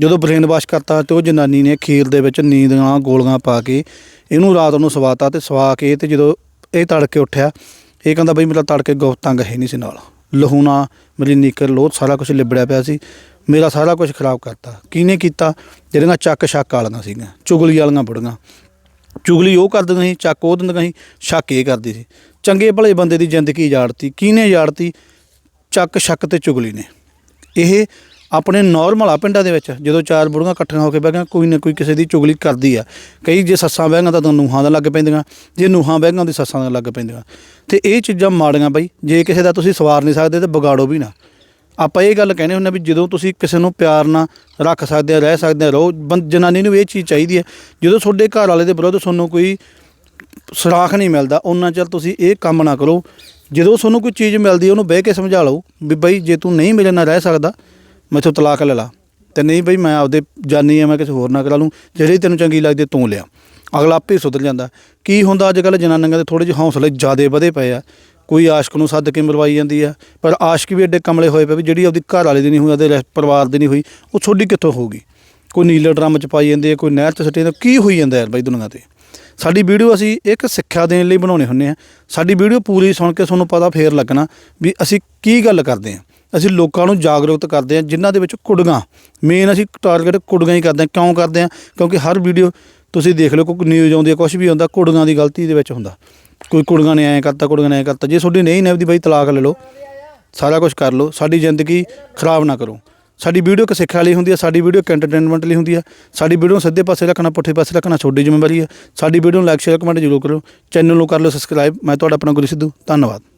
A: ਜਦੋਂ ਬ੍ਰੇਨ ਵਾਸ਼ ਕਰਤਾ, ਤੇ ਉਹ ਜਨਾਨੀ ਨੇ ਖੀਰ ਦੇ ਵਿੱਚ ਨੀਂਦਾਂ ਗੋਲੀਆਂ ਪਾ ਕੇ ਇਹਨੂੰ ਰਾਤ ਨੂੰ ਸਵਾਤਾ ਤੇ ਸਵਾ ਕੇ ਤੇ ਜਦੋਂ ਇਹ ਤੜਕੇ ਉੱਠਿਆ, ਇਹ ਕਹਿੰਦਾ ਬਈ ਮੇਰਾ ਤੜਕੇ ਗੁਫਤ ਤੰਗ ਹੈ ਨਹੀਂ ਸੀ ਨਾਲ। ਲਹੂਣਾ, ਮੇਰੀ ਨੀਕਰ ਲੋਥ ਸਾਰਾ ਕੁਝ ਲਿਬੜਿਆ ਪਿਆ ਸੀ। ਮੇਰਾ ਸਾਰਾ ਕੁਝ ਖਰਾਬ ਕਰਤਾ। ਕਿਹਨੇ ਕੀਤਾ? ਜਿਹੜੀਆਂ ਚੱਕ ਸ਼ੱਕ ਵਾਲੀਆਂ ਸੀਗੀਆਂ ਚੁਗਲੀ ਵਾਲੀਆਂ ਬੁੜੀਆਂ। ਚੁਗਲੀ ਉਹ ਕਰ ਕਰਦੀਆਂ ਸੀ, ਚੱਕ ਉਹ ਦਿੰਦੀਆਂ ਸੀ, ਸ਼ੱਕ ਇਹ ਕਰਦੀ ਸੀ। ਚੰਗੇ ਭਲੇ ਬੰਦੇ ਦੀ ਜ਼ਿੰਦਗੀ ਉਜਾੜਤੀ। ਕਿਹਨੇ ਉਜਾੜਤੀ? ਚੱਕ ਸ਼ੱਕ ਤੇ ਚੁਗਲੀ ਨੇ। ਇਹ ਆਪਣੇ ਨਾਰਮਲ ਆ ਪਿੰਡਾਂ ਦੇ ਵਿੱਚ, ਜਦੋਂ ਚਾਰ ਬੁੜੀਆਂ ਇਕੱਠੀਆਂ ਹੋ ਕੇ ਬਹਿ ਗਈਆਂ, ਕੋਈ ਨਾ ਕੋਈ ਕਿਸੇ ਦੀ ਚੁਗਲੀ ਕਰਦੀ ਆ। ਕਈ ਜੇ ਸੱਸਾਂ ਬਹਿ ਗਈਆਂ ਤਾਂ ਨੂਹਾਂ ਦਾ ਲੱਗ ਪੈਂਦੀਆਂ, ਜੇ ਨੂਹਾਂ ਬਹਿ ਗਈਆਂ ਦੀ ਸੱਸਾਂ ਦਾ ਲੱਗ ਪੈਂਦੀਆਂ। ਤੇ ਇਹ ਚੀਜ਼ਾਂ ਮਾੜੀਆਂ ਬਾਈ, ਜੇ ਕਿਸੇ ਦਾ ਤੁਸੀਂ ਸਵਾਰ ਨਹੀਂ ਸਕਦੇ ਤੇ ਵਿਗਾੜੋ ਵੀ ਨਾ। ਆਪਾਂ ਇਹ ਗੱਲ ਕਹਿੰਦੇ ਹੁੰਦੇ ਵੀ ਜਦੋਂ ਤੁਸੀਂ ਕਿਸੇ ਨੂੰ ਪਿਆਰ ਨਾਲ ਰੱਖ ਸਕਦੇ ਆ, ਰਹਿ ਸਕਦੇ ਆ, ਰਹੋ, ਬੰ- ਜਨਾਨੀ ਨੂੰ ਇਹ ਚੀਜ਼ ਚਾਹੀਦੀ ਹੈ ਜਦੋਂ ਤੁਹਾਡੇ ਘਰ ਵਾਲੇ ਦੇ ਵਿਰੁੱਧ ਤੁਹਾਨੂੰ ਕੋਈ ਸੁਰਾਖ ਨਹੀਂ ਮਿਲਦਾ ਉਹਨਾਂ ਚਿਰ ਤੁਸੀਂ ਇਹ ਕੰਮ ਨਾ ਕਰੋ। ਜਦੋਂ ਤੁਹਾਨੂੰ ਕੋਈ ਚੀਜ਼ ਮਿਲਦੀ ਉਹਨੂੰ ਬਹਿ ਕੇ ਸਮਝਾ ਲਓ ਵੀ ਬਈ, ਜੇ ਤੂੰ ਨਹੀਂ ਮੇਰੇ ਨਾਲ ਰਹਿ ਸਕਦਾ ਮੈਥੋਂ ਤਲਾਕ ਲੈ ਲਾ। ਤੇ ਨਹੀਂ ਬਈ ਮੈਂ ਆਪਦੇ ਜਾਨੀ ਆ, ਮੈਂ ਕਿਸੇ ਹੋਰ ਨਾਲ ਕਰਾ ਲੂੰ। ਜਿਹੜੀ ਤੈਨੂੰ ਚੰਗੀ ਲੱਗਦੀ ਤੂੰ ਲਿਆ। ਅਗਲਾ ਆਪੇ ਸੁਧਰ ਜਾਂਦਾ। ਕੀ ਹੁੰਦਾ ਅੱਜ ਕੱਲ੍ਹ ਜਨਾਨੀਆਂ ਦੇ ਥੋੜੇ ਜਿਹੇ ਹੌਸਲੇ ਜ਼ਿਆਦੇ ਵਧੇ ਪਏ ਆ। ਕੋਈ ਆਸ਼ਕ ਨੂੰ ਸੱਦ ਕੇ ਮਰਵਾਈ ਜਾਂਦੀ ਆ। ਪਰ ਆਸ਼ਕ ਵੀ ਐਡੇ ਕਮਲੇ ਹੋਏ ਪਏ ਵੀ ਜਿਹੜੀ ਆਪਦੀ ਘਰ ਵਾਲੇ ਦੀ ਨਹੀਂ ਹੋਈ ਉਹਦੇ ਰਿਸ਼- ਪਰਿਵਾਰ ਦੀ ਨਹੀਂ ਹੋਈ, ਉਹ ਤੁਹਾਡੀ ਕਿੱਥੋਂ ਹੋਊਗੀ? ਕੋਈ ਨੀਲੇ ਡਰਮ ਚ ਪਾਈ ਜਾਂਦੀ ਹੈ ਕੋਈ ਨਹਿਰ ਚ ਸੱਟੇ ਜਾਂਦੇ ਕੀ ਹੋਈ ਜਾਂਦਾ ਯਾਰ ਬਾਈ ਦੁਨੀਆ ਤੇ? ਸਾਡੀ ਵੀਡੀਓ ਅਸੀਂ ਇੱਕ ਸਿੱਖਿਆ ਦੇਣ ਲਈ ਬਣਾਉਣੇ ਹੁੰਨੇ ਆ। ਸਾਡੀ ਵੀਡੀਓ ਪੂਰੀ ਸੁਣ ਕੇ ਤੁਹਾਨੂੰ ਪਤਾ ਫੇਰ ਲੱਗਣਾ ਵੀ ਅਸੀਂ ਕੀ ਗੱਲ ਕਰਦੇ ਆ। ਅਸੀਂ ਲੋਕਾਂ ਨੂੰ ਜਾਗਰੂਕ ਕਰਦੇ ਹਾਂ, ਜਿਨ੍ਹਾਂ ਦੇ ਵਿੱਚ ਕੁੜੀਆਂ ਮੇਨ ਅਸੀਂ ਟਾਰਗੇਟ ਕੁੜੀਆਂ ਹੀ ਕਰਦੇ ਹਾਂ। ਕਿਉਂ ਕਰਦੇ ਹਾਂ? ਕਿਉਂਕਿ ਹਰ ਵੀਡੀਓ ਤੁਸੀਂ ਦੇਖ ਲਓ, ਕੋਈ ਨਿਊਜ਼ ਆਉਂਦੀ ਹੈ ਕੁਝ ਵੀ ਹੁੰਦਾ ਕੁੜੀਆਂ ਦੀ ਗਲਤੀ ਦੇ ਵਿੱਚ ਹੁੰਦਾ। ਕੋਈ ਕੁੜੀਆਂ ਨੇ ਐਂ ਕਰਤਾ, ਕੁੜੀਆਂ ਨੇ ਐਂ ਕਰਤਾ। ਜੇ ਤੁਹਾਡੀ ਨਹੀਂ ਨਿਭਦੀ ਬਾਈ ਤਲਾਕ ਲੈ ਲਓ। ਸਾਰਾ ਕੁਝ ਕਰ ਲਓ। ਸਾਡੀ ਜ਼ਿੰਦਗੀ ਖਰਾਬ ਨਾ ਕਰੋ। ਸਾਡੀ ਵੀਡੀਓ ਇੱਕ ਸਿੱਖਿਆ ਲਈ ਹੁੰਦੀ ਹੈ, ਸਾਡੀ ਵੀਡੀਓ ਇੱਕ ਐਂਟਰਟੇਨਮੈਂਟ ਲਈ ਹੁੰਦੀ ਹੈ। ਸਾਡੀ ਵੀਡੀਓ ਨੂੰ ਸਿੱਧੇ ਪਾਸੇ ਰੱਖਣਾ, ਪੁੱਠੇ ਪਾਸੇ ਰੱਖਣਾ ਤੁਹਾਡੀ ਜ਼ਿੰਮੇਵਾਰੀ ਹੈ। ਸਾਡੀ ਵੀਡੀਓ ਨੂੰ ਲਾਈਕ ਸ਼ੇਅਰ ਕਮੈਂਟ ਜ਼ਰੂਰ ਕਰੋ ਚੈਨਲ ਨੂੰ ਕਰ ਲਓ ਸਬਸਕ੍ਰਾਈਬ ਮੈਂ ਤੁਹਾਡਾ ਆਪਣਾ ਗੁਰੂ ਸਿੱਧੂ। ਧੰਨਵਾਦ।